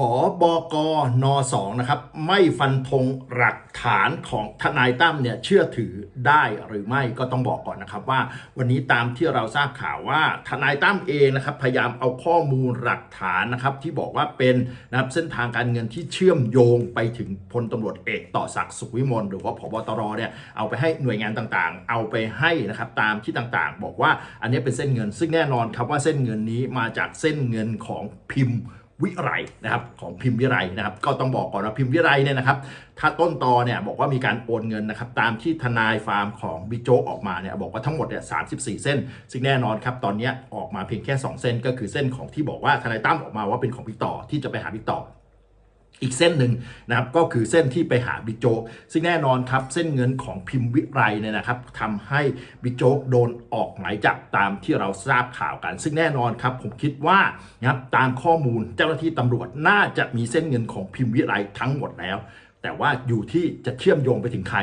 ผอบกนสองนะครับ ไม่ฟันธงหลักฐานของทนายตั้มเนี่ยเชื่อถือได้หรือไม่ก็ต้องบอกก่อนนะครับว่าวันนี้ตามที่เราทราบข่าวว่าทนายตั้มเองนะครับพยายามเอาข้อมูลหลักฐานนะครับที่บอกว่าเป็นนะครับเส้นทางการเงินที่เชื่อมโยงไปถึงพลตำรวจเอกต่อศักดิ์สุขวิมลหรือว่าพบตรเนี่ยเอาไปให้หน่วยงานต่างๆ เอาไปให้นะครับตามที่ต่างๆ บอกว่าอันนี้เป็นเส้นเงิน ซึ่งแน่นอนครับว่าเส้นเงินนี้มาจากเส้นเงินของพิมพ์ วิไรนะครับของพิมพ์วิไรนะครับ ก็ต้องบอกก่อนว่าพิมพ์วิไรเนี่ยนะครับ ถ้าต้นตอเนี่ยบอกว่ามีการโอนเงินนะครับ ตามที่ทนายฟาร์มของบิ๊กโจ๊กออกมาเนี่ยบอกว่าทั้งหมดเนี่ยสาเส้น ซึ่งแน่นอนครับ ตอนนี้ออกมาเพียงแค่ 2 เส้นก็คือเส้นของที่บอกว่าทนายตั้มออกมาว่าเป็นของบิ๊กต่อที่จะไปหาบิ๊กต่อ อีกเส้นหนึ่งนะครับก็คือเส้นที่ไปหาบิ๊กโจ๊กซึ่งแน่นอนครับเส้นเงินของพิมพ์วิไรเนี่ยนะครับทำให้บิ๊กโจ๊กโดนออกหมายจับตามที่เราทราบข่าวกัน ซึ่งแน่นอนครับผมคิดว่านะครับตามข้อมูลเจ้าหน้าที่ตำรวจน่าจะมีเส้นเงินของพิมพ์วิไรทั้งหมดแล้ว แต่ว่าอยู่ที่จะเชื่อมโยงไปถึงใคร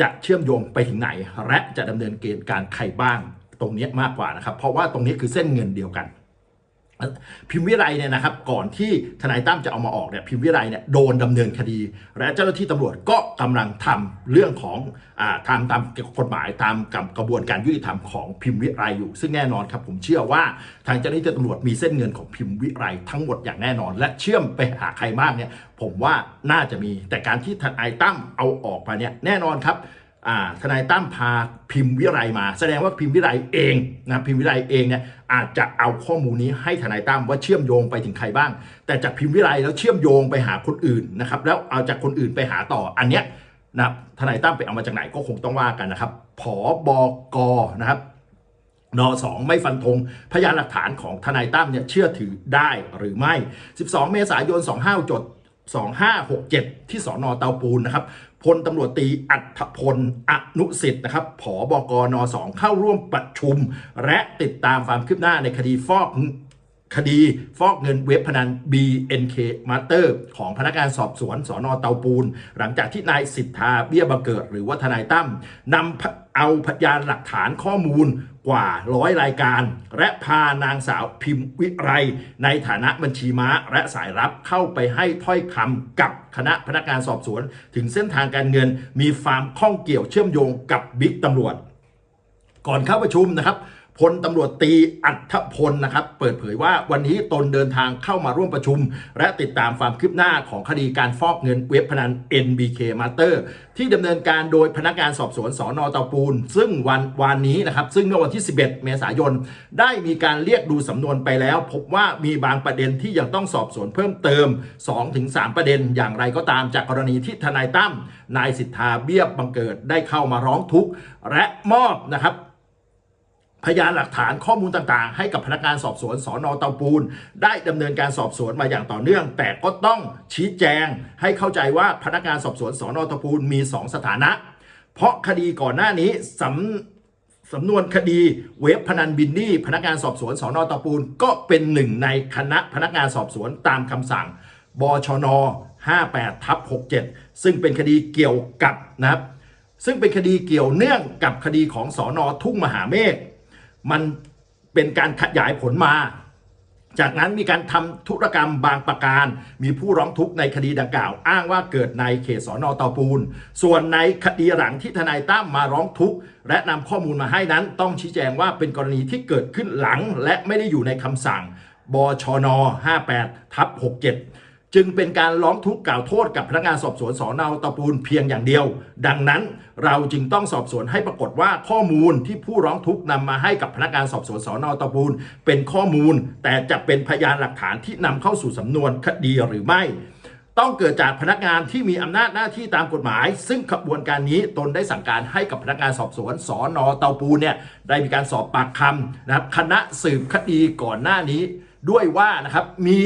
จะเชื่อมโยงไปถึงไหน และจะดำเนินเกณฑ์การใครบ้างตรงนี้มากกว่านะครับเพราะว่าตรงนี้คือเส้นเงินเดียวกัน พิมพ์วิไลเนี่ยนะครับก่อนที่ทนายตั้มจะเอามาออกเนี่ยพิมพ์วิไลเนี่ยโดนดำเนินคดี และเจ้าหน้าที่ตำรวจก็กำลังทำเรื่องของอ่าทำตามกฎหมายตามกระบวนการยุติธรรมของพิมพ์วิไลอยู่ ซึ่งแน่นอนครับผมเชื่อว่าทางเจ้าหน้าที่ตำรวจมีเส้นเงินของพิมพ์วิไลทั้งหมดอย่างแน่นอน และเชื่อมไปหาใครบ้างเนี่ยผมว่าน่าจะมีแต่การที่ทนายตั้มเอาออกมาเนี่ยแน่นอนครับ ทนายตั้มพาพิมพ์วิไลมา แสดงว่าพิมพ์วิไลเองนะพิมพ์วิไลเองเนี่ยอาจจะเอาข้อมูลนี้ให้ทนายตั้มว่าเชื่อมโยงไปถึงใครบ้าง แต่จากพิมพ์วิไลแล้วเชื่อมโยงไปหาคนอื่นนะครับแล้วเอาจากคนอื่นไปหาต่ออันเนี้ยนะทนายตั้มไปเอามาจากไหนก็คงต้องว่ากันนะครับผอบกนะครับนสองไม่ฟันธงพยานหลักฐานของทนายตั้มเนี่ยเชื่อถือได้หรือไม่ 12 เมษายน 25จด 2567 ที่สอนอเตาปูนนะครับพลตำรวจตีอัฐพลอนุสิทธิ์นะครับผอบกนสองเข้าร่วมประชุม และติดตามความคืบหน้าในคดีฟอก คดีฟอกเงินเว็บพนัน BNK Master ของพนักงานสอบสวนสอนอเตาปูน หลังจากที่นายสิทธาเบี้ยบังเกิด หรือว่าทนายตั้มนำเอาพยานหลักฐานข้อมูลกว่าร้อยรายการ และพานางสาวพิมพ์วิไร ในฐานะบัญชีม้าและสายรับเข้าไปให้ถ้อยคำกับคณะพนักงานสอบสวน ถึงเส้นทางการเงินมีความข้องเกี่ยวเชื่อมโยงกับบิ๊กตำรวจ ก่อนเข้าประชุมนะครับ พลตำรวจตีอัธพลนะครับ เปิดเผยว่าวันนี้ตนเดินทางเข้ามาร่วมประชุม และติดตามความคืบหน้าของคดีการฟอกเงินเว็บพนัน NBK Master ที่ดำเนินการโดยพนักงานสอบสวนสอนอตาปูน ซึ่งวันวันนี้นะครับ ซึ่งเมื่อวันที่ 11 เมษายน ได้มีการเรียกดูสำนวนไปแล้ว พบว่ามีบางประเด็นที่ยังต้องสอบสวนเพิ่มเติม 2-3 ประเด็น อย่างไรก็ตามจากกรณีที่ทนายตั้มนายสิทธาเบี้ยบังเกิดได้เข้ามาร้องทุกข์และมอบนะครับ พยานหลักฐานข้อมูลต่างๆ ให้กับพนักงานสอบสวนสอนอเตาปูน ได้ดำเนินการสอบสวนมาอย่างต่อเนื่อง แต่ก็ต้องชี้แจงให้เข้าใจว่าพนักงานสอบสวนสอนอเตาปูนมี 2 สถานะ เพราะคดีก่อนหน้านี้สำสำนวนคดีเว็บพนันบินนี่พนักงานสอบสวนสอนอตาปูน ก็เป็นหนึ่งในคณะพนักงานสอบสวนตามคำสั่งบชน 58ทับ67 ซึ่งเป็นคดีเกี่ยวกับนะครับซึ่งเป็นคดีเกี่ยวเนื่องกับคดีของสอนอทุ่งมหาเมฆ มันเป็นการขยายผลมา จากนั้นมีการทำธุรกรรมบางประการ มีผู้ร้องทุกข์ในคดีดังกล่าว อ้างว่าเกิดในเขตสอนอเตาปูน ส่วนในคดีหลังที่ทนายตั้มมาร้องทุกข์และนำข้อมูลมาให้นั้น ต้องชี้แจงว่าเป็นกรณีที่เกิดขึ้นหลัง และไม่ได้อยู่ในคำสั่งบชน 58ทับ67 จึงเป็นการร้องทุกข์กล่าวโทษกับพนักงานสอบสวนสอนอตาปูนเพียงอย่างเดียว ดังนั้นเราจึงต้องสอบสวนให้ปรากฏว่าข้อมูลที่ผู้ร้องทุกข์นำมาให้กับพนักงานสอบสวนสอนอตาปูนเป็นข้อมูล แต่จะเป็นพยานหลักฐานที่นำเข้าสู่สำนวนคดีหรือไม่ ต้องเกิดจากพนักงานที่มีอำนาจหน้าที่ตามกฎหมาย ซึ่งขบวนการนี้ตนได้สั่งการให้กับพนักงานสอบสวนสอนอเตาปูนเนี่ยได้มีการสอบปากคำนะครับคณะสืบคดีก่อนหน้านี้ ด้วยว่านะครับมี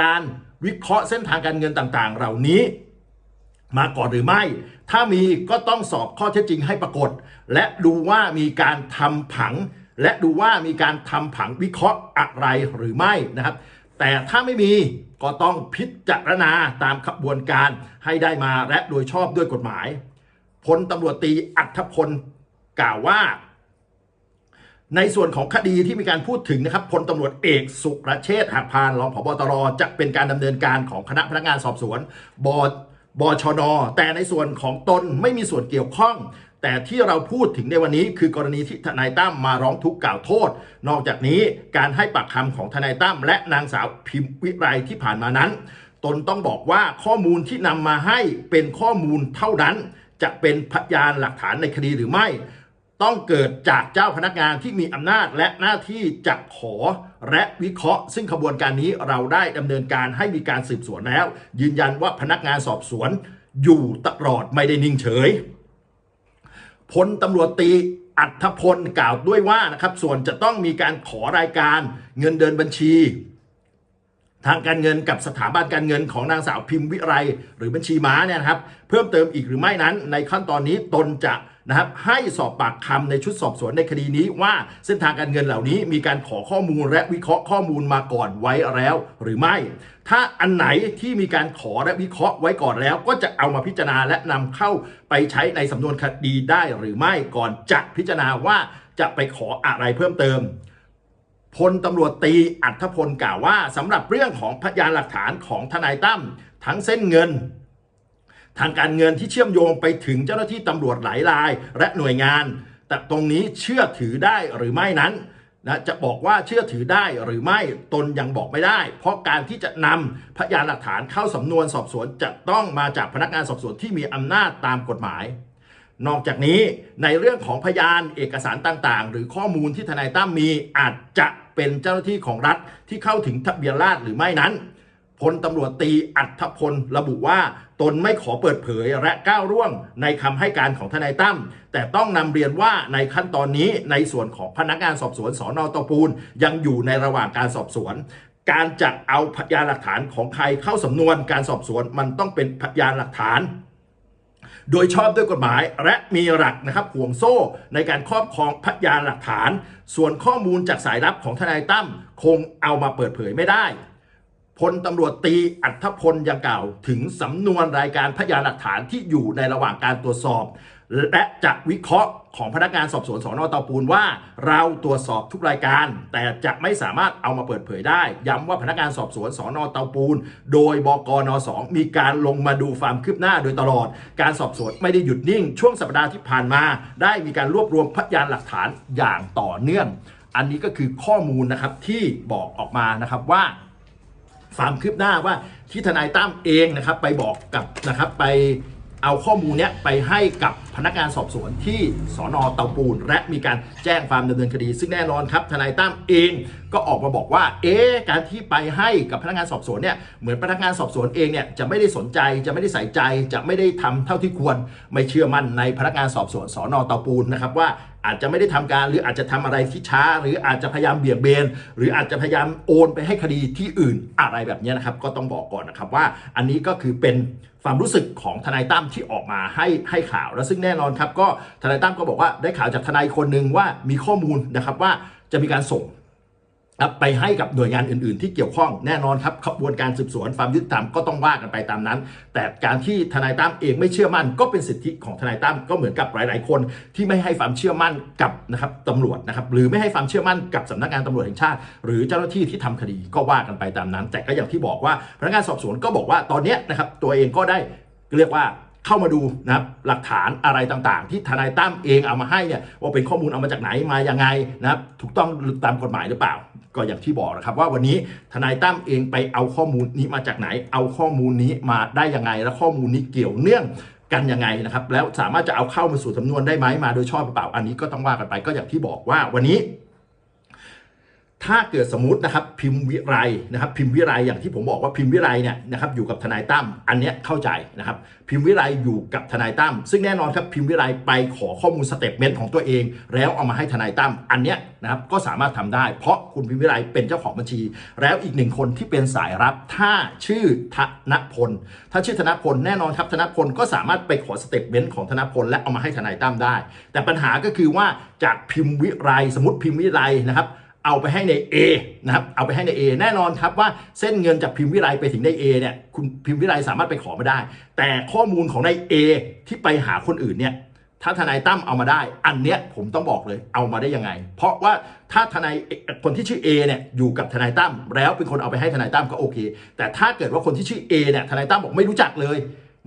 การ วิเคราะห์เส้นทางการเงินต่างๆ เหล่านี้ มาก่อนหรือไม่ ถ้ามีก็ต้องสอบข้อเท็จจริงให้ปรากฏ และดูว่ามีการทำผัง และดูว่ามีการทำผังวิเคราะห์อะไรหรือไม่นะครับ แต่ถ้าไม่มีก็ต้องพิจารณาตามขบวนการให้ได้มาและโดยชอบด้วยกฎหมายพลตำรวจตีอัธพลกล่าวว่า ในส่วนของคดีที่มีการพูดถึงนะครับพลตำรวจเอกสุรเชษฐ์หักพานรองผบตรจะเป็นการดำเนินการของคณะพนักงานสอบสวนบอบชน แต่ในส่วนของตนไม่มีส่วนเกี่ยวข้อง แต่ที่เราพูดถึงในวันนี้คือกรณีที่ทนายตั้มมาร้องทุกข์กล่าวโทษ นอกจากนี้การให้ปากคำของทนายตั้มและนางสาวพิมพ์วิไลที่ผ่านมานั้น ตนต้องบอกว่าข้อมูลที่นำมาให้เป็นข้อมูลเท่านั้น จะเป็นพยานหลักฐานในคดีหรือไม่ ต้องเกิดจากเจ้าพนักงานที่มีอำนาจและหน้าที่จะขอและวิเคราะห์ ซึ่งขบวนการนี้เราได้ดำเนินการให้มีการสืบสวนแล้ว ยืนยันว่าพนักงานสอบสวนอยู่ตลอดไม่ได้นิ่งเฉยพลตำรวจตีอัธพลกล่าวด้วยว่านะครับส่วนจะต้องมีการขอรายการเงินเดินบัญชี ทางการเงินกับสถาบันการเงินของนางสาวพิมพ์วิไร หรือบัญชีม้าเนี่ยครับ เพิ่มเติมอีกหรือไม่นั้น ในขั้นตอนนี้ตนจะ นะครับให้สอบปากคำในชุดสอบสวนในคดีนี้ว่าเส้นทางการเงินเหล่านี้มีการขอข้อมูลและวิเคราะห์ข้อมูลมาก่อนไว้แล้ว หรือไม่ ถ้าอันไหนที่มีการขอและวิเคราะห์ไว้ก่อนแล้ว ก็จะเอามาพิจารณาและนำเข้าไปใช้ในสำนวนคดีได้หรือไม่ก่อนจะพิจารณาว่าจะไปขออะไรเพิ่มเติมพลตำรวจตีอัธพลกล่าวว่าสำหรับเรื่องของพยานหลักฐานของทนายตั้มทั้งเส้นเงิน ทางการเงินที่เชื่อมโยงไปถึงเจ้าหน้าที่ตำรวจหลายราย และหน่วยงาน แต่ตรงนี้เชื่อถือได้หรือไม่นั้นนะจะบอกว่าเชื่อถือได้หรือไม่ตนยังบอกไม่ได้ เพราะการที่จะนำพยานหลักฐานเข้าสำนวนสอบสวนจะต้องมาจากพนักงานสอบสวนที่มีอำนาจตามกฎหมาย นอกจากนี้ในเรื่องของพยานเอกสารต่างๆ หรือข้อมูลที่ทนายตั้มมีอาจจะเป็นเจ้าหน้าที่ของรัฐที่เข้าถึงทะเบียนราษฎรหรือไม่นั้น พลตำรวจตีอัธพลระบุว่าตนไม่ขอเปิดเผยและก้าวร่วงในคำให้การของทนายตั้มแต่ต้องนำเรียนว่าในขั้นตอนนี้ในส่วนของพนักงานสอบสวนสอนอตะปูน ยังอยู่ในระหว่างการสอบสวน การจะเอาพยานหลักฐานของใครเข้าสำนวนการสอบสวนมันต้องเป็นพยานหลักฐานโดยชอบด้วยกฎหมายและมีหลักนะครับห่วงโซ่ในการครอบครองพยานหลักฐาน ส่วนข้อมูลจากสายลับของทนายตั้มคงเอามาเปิดเผยไม่ได้ พลตำรวจตีอัธพลยังกล่าว ถึงสำนวนรายการพยานหลักฐานที่อยู่ในระหว่างการตรวจสอบ และจะวิเคราะห์ของพนักงานสอบสวนสอนอตาปูนว่า เราตรวจสอบทุกรายการ แต่จะไม่สามารถเอามาเปิดเผยได้ ย้ำว่าพนักงานสอบสวนสอนอตาปูน โดยบกนสองมีการลงมาดูความคืบหน้าโดยตลอด การสอบสวนไม่ได้หยุดนิ่ง ช่วงสัปดาห์ที่ผ่านมา ได้มีการรวบรวมพยานหลักฐานอย่างต่อเนื่อง อันนี้ก็คือข้อมูลนะครับที่บอกออกมานะครับว่า ความคืบหน้าว่าที่ทนายตั้มเองนะครับไปบอกกับนะครับไปเอาข้อมูลเนี้ยไปให้กับพนักงานสอบสวนที่สอนอเตาปูน และมีการแจ้งความดำเนินคดี ซึ่งแน่นอนครับทนายตั้มเองก็ออกมาบอกว่า เอ๊การที่ไปให้กับพนักงานสอบสวนเนี่ยเหมือนพนักงานสอบสวนเองเนี่ยจะไม่ได้สนใจจะไม่ได้ใส่ใจ จะไม่ได้ทำเท่าที่ควร ไม่เชื่อมั่นในพนักงานสอบสวนสอนอตาปูนนะครับว่าอาจจะไม่ได้ทำการหรืออาจจะทำอะไรที่ช้า หรืออาจจะพยายามเบี่ยงเบน หรืออาจจะพยายามโอนไปให้คดีที่อื่นอะไรแบบนี้นะครับ ก็ต้องบอกก่อนนะครับว่า อันนี้ก็คือเป็นความรู้สึกของทนายตั้มที่ออกมาให้ให้ข่าวแล้วซึ่งแน่นอนครับ ก็ทนายตั้มก็บอกว่าได้ข่าวจากทนายคนหนึ่งว่ามีข้อมูลนะครับว่าจะมีการส่ง ไปให้กับหน่วยงานอื่น ๆ ที่เกี่ยวข้องแน่นอนครับขบวนการสืบสวนความยุติธรรมก็ต้องว่ากันไปตามนั้น แต่การที่ทนายตั้มเองไม่เชื่อมั่น ก็เป็นสิทธิของทนายตั้มก็เหมือนกับหลาย ๆ คนที่ไม่ให้ความเชื่อมั่นกับนะครับตำรวจนะครับหรือไม่ให้ความเชื่อมั่นกับสำนักงานตำรวจแห่งชาติ หรือเจ้าหน้าที่ที่ทำคดีก็ว่ากันไปตามนั้น แต่ก็อย่างที่บอกว่าพนักงานสอบสวนก็บอกว่าตอนนี้นะครับตัวเองก็ได้เรียกว่า เข้ามาดูนะครับหลักฐานอะไรต่างๆ ที่ทนายตั้มเองเอามาให้เนี่ยว่าเป็นข้อมูลเอามาจากไหนมายังไงนะครับถูกต้องตามกฎหมายหรือเปล่า ก็อย่างที่บอกนะครับ ว่าวันนี้ทนายตั้มเองไปเอาข้อมูลนี้มาจากไหน เอาข้อมูลนี้มาได้ยังไง และข้อมูลนี้เกี่ยวเนื่องกันยังไงนะครับแล้วสามารถจะเอาเข้ามาสู่สำนวนได้ไหมมาโดยชอบหรือเปล่าอันนี้ก็ต้องว่ากันไปก็อย่างที่บอกว่าวันนี้ ถ้าเกิดสมมตินะครับพิมพ์วิไลนะครับพิมพ์วิไลอย่างที่ผมบอกว่าพิมพ์วิไลเนี่ยนะครับอยู่กับทนายตั้มอันเนี้ยเข้าใจนะครับพิมพ์วิไลอยู่กับทนายตั้มซึ่งแน่นอนครับพิมพ์วิไลไปขอข้อมูลสเตทเมนต์ของตัวเอง แล้วเอามาให้ทนายตั้มอันเนี้ยนะครับก็สามารถทำได้ เพราะคุณพิมพ์วิไลเป็นเจ้าของบัญชี แล้วอีกหนึ่งคนที่เป็นสายรับถ้าชื่อธนพล ถ้าชื่อธนพลแน่นอนครับธนพลก็สามารถไปขอสเตทเมนต์ของธนพลและเอามาให้ทนายตั้มได้ แต่ปัญหาก็คือว่าจากพิมพ์วิไลสมมติพิมพ์วิไลนะครับ เอาไปให้ใน A นะครับเอาไปให้ใน A แน่นอนครับว่าเส้นเงินจากพิมพ์วิไลไปถึงใน A เนี่ยคุณพิมพ์วิไลสามารถไปขอมาได้ แต่ข้อมูลของใน A ที่ไปหาคนอื่นเนี่ยถ้าทนายตั้มเอามาได้ อันเนี้ยผมต้องบอกเลยเอามาได้ยังไง เพราะว่าถ้าทนายคนที่ชื่อ A เนี่ยอยู่กับทนายตั้มแล้วเป็นคนเอาไปให้ทนายตั้มก็โอเค แต่ถ้าเกิดว่าคนที่ชื่อ A เนี่ยทนายตั้มบอกไม่รู้จักเลย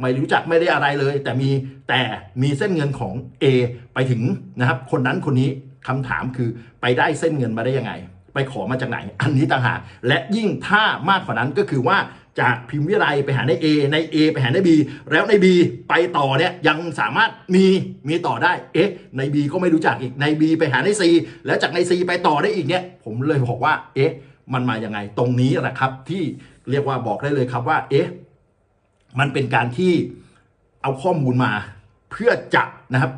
ไม่รู้จักไม่ได้อะไรเลย แต่มีแต่มีเส้นเงินของ A ไปถึงนะครับคนนั้นคนนี้ คำถามคือไปได้เส้นเงินมาได้ยังไง ไปขอมาจากไหน อันนี้ต่างหากและยิ่งถ้ามากกว่านั้นก็คือว่าจากพิมพ์วิไลไปหาใน A ใน A ไปหาใน B แล้วใน B ไปต่อเนี่ยยังสามารถมีมีต่อได้ เอ๊ะ ใน B ก็ไม่รู้จักอีกใน B ไปหาใน C แล้วจากใน C ไปต่อได้อีกเนี่ยผมเลยบอกว่า เอ๊ะ มันมาอย่างไงตรงนี้แหละครับ ที่เรียกว่าบอกได้เลยครับว่า เอ๊ะ มันเป็นการที่เอาข้อมูลมาเพื่อจะนะครับ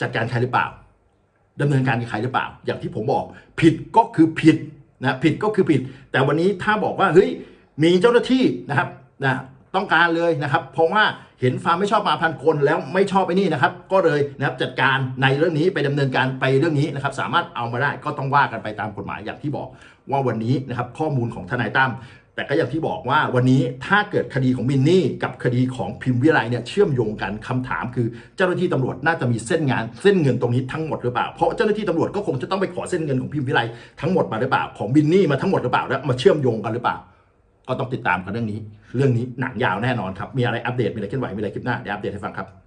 จัดการใครหรือเปล่า ดำเนินการกับใครหรือเปล่า อย่างที่ผมบอกผิดก็คือผิดนะผิดก็คือผิด แต่วันนี้ถ้าบอกว่าเฮ้ยมีเจ้าหน้าที่นะครับนะต้องการเลยนะครับ เพราะว่าเห็นฟาร์มไม่ชอบมาพันคนแล้วไม่ชอบไปนี่นะครับ ก็เลยนะครับจัดการในเรื่องนี้ไปดำเนินการไปเรื่องนี้นะครับ สามารถเอามาได้ก็ต้องว่ากันไปตามกฎหมายอย่างที่บอก ว่าวันนี้นะครับข้อมูลของทนายตั้ม แต่ก็อย่างที่บอกว่าวันนี้ถ้าเกิดคดีของมินนี่กับคดีของพิมพ์วิไลเนี่ยเชื่อมโยงกันคำถามคือเจ้าหน้าที่ตำรวจน่าจะมีเส้นงานเส้นเงินตรงนี้ทั้งหมดหรือเปล่าเพราะเจ้าหน้าที่ตำรวจก็คงจะต้องไปขอเส้นเงินของพิมพ์วิไลทั้งหมดมาหรือเปล่าของมินนี่มาทั้งหมดหรือเปล่าแล้วมาเชื่อมโยงกันหรือเปล่า ก็ต้องติดตามกันเรื่องนี้ เรื่องนี้หนังยาวแน่นอนครับมีอะไรอัปเดตมีอะไรเคลื่อนไหวมีอะไรคลิปหน้าเดี๋ยวอัปเดตให้ฟังครับ